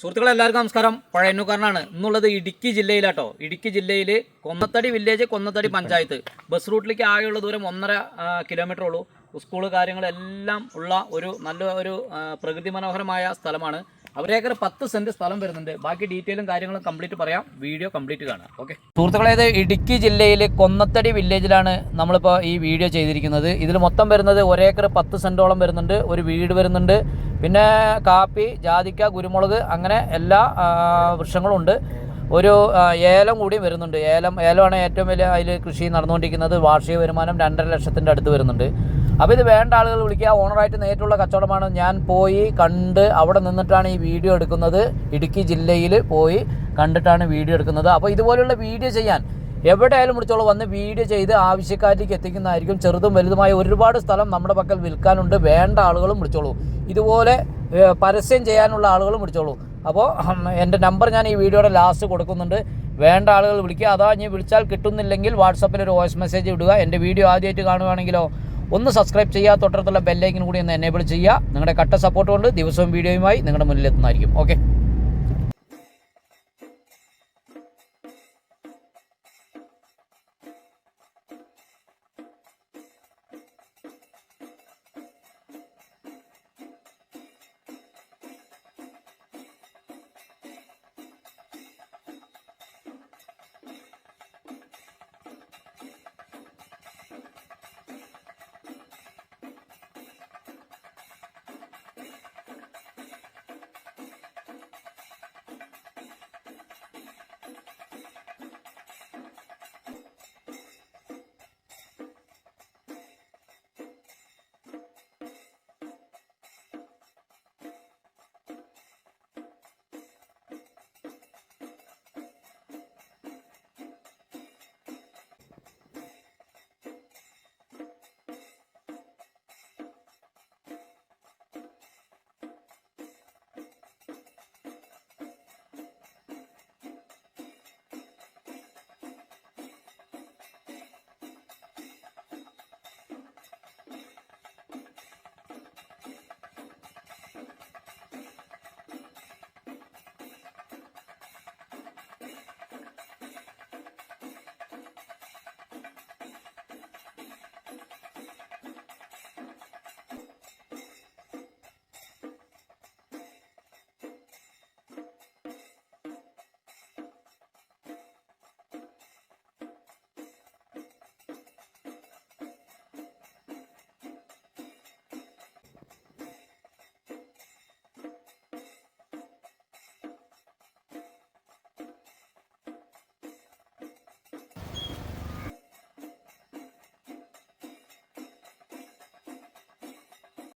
സുഹൃത്തുക്കളെ എല്ലാവർക്കും നമസ്കാരം. പഴയന്നൂക്കാരനാണ് ഇന്നുള്ളത് ഇടുക്കി ജില്ലയിലാട്ടോ. ഇടുക്കി ജില്ലയിൽ കൊന്നത്തടി വില്ലേജ് കൊന്നത്തടി പഞ്ചായത്ത്. ബസ് റൂട്ടിലേക്ക് ആകെയുള്ള ദൂരം ഒന്നര കിലോമീറ്റർ ഉള്ളൂ. സ്കൂൾ കാര്യങ്ങളെല്ലാം ഉള്ള ഒരു നല്ല ഒരു പ്രകൃതി മനോഹരമായ സ്ഥലമാണ്. അവരേക്കർ പത്ത് സെന്റ് സ്ഥലം വരുന്നുണ്ട്. ബാക്കി ഡീറ്റെയിലും കാര്യങ്ങളും കംപ്ലീറ്റ് പറയാം. വീഡിയോ കംപ്ലീറ്റ് കാണാം. ഓക്കെ സുഹൃത്തുക്കളെ ഇത് ഇടുക്കി ജില്ലയിൽ കൊന്നത്തടി വില്ലേജിലാണ് നമ്മളിപ്പോൾ ഈ വീഡിയോ ചെയ്തിരിക്കുന്നത്. ഇതിൽ മൊത്തം വരുന്നത് ഒരേക്കർ പത്ത് സെന്റോളം വരുന്നുണ്ട്. ഒരു വീട് വരുന്നുണ്ട്. പിന്നെ കാപ്പി ജാതിക്ക കുരുമുളക് അങ്ങനെ എല്ലാ വൃക്ഷങ്ങളും ഉണ്ട് ഒരു ഏലം കൂടി വരുന്നുണ്ട്. ഏലം ഏലമാണ് ഏറ്റവും വലിയ അതിൽ കൃഷി നടന്നുകൊണ്ടിരിക്കുന്നത്. വാർഷിക വരുമാനം രണ്ടര ലക്ഷത്തിന്റെ അടുത്ത് വരുന്നുണ്ട്. അപ്പോൾ ഇത് വേണ്ട ആളുകൾ വിളിക്കുക. ഓണറായിട്ട് നേരിട്ടുള്ള കച്ചവടമാണ് ഞാൻ പോയി കണ്ട് അവിടെ നിന്നിട്ടാണ് ഈ വീഡിയോ എടുക്കുന്നത്. ഇടുക്കി ജില്ലയിൽ പോയി കണ്ടിട്ടാണ് വീഡിയോ എടുക്കുന്നത്. അപ്പോൾ ഇതുപോലെയുള്ള വീഡിയോ ചെയ്യാൻ എവിടെയായാലും വിളിച്ചോളൂ. വന്ന് വീഡിയോ ചെയ്ത് ആവശ്യക്കാരിലേക്ക് എത്തിക്കുന്നതായിരിക്കും. ചെറുതും വലുതുമായ ഒരുപാട് സ്ഥലം നമ്മുടെ പക്കൽ വിൽക്കാനുണ്ട്. വേണ്ട ആളുകളും വിളിച്ചോളൂ. ഇതുപോലെ പരസ്യം ചെയ്യാനുള്ള ആളുകളും വിളിച്ചോളൂ. അപ്പോൾ എന്റെ നമ്പർ ഞാൻ ഈ വീഡിയോയുടെ ലാസ്റ്റ് കൊടുക്കുന്നുണ്ട്. വേണ്ട ആളുകൾ വിളിക്കുക. അതാ ഇനി വിളിച്ചാൽ കിട്ടുന്നില്ലെങ്കിൽ വാട്സപ്പിൽ ഒരു വോയിസ് മെസ്സേജ് വിടുക എന്റെ വീഡിയോ ആദ്യമായിട്ട് കാണുകയാണെങ്കിലോ ഒന്ന് സബ്സ്ക്രൈബ് ചെയ്യുക തൊട്ടടുത്തുള്ള ബെല്ലൈക്കൻ കൂടി ഒന്ന് എനേബിൾ ചെയ്യുക. നിങ്ങളുടെ കട്ട സപ്പോർട്ട് കൊണ്ട് ദിവസവും വീഡിയോയുമായി നിങ്ങളുടെ മുന്നിലെത്തുന്നതായിരിക്കും. ഓക്കെ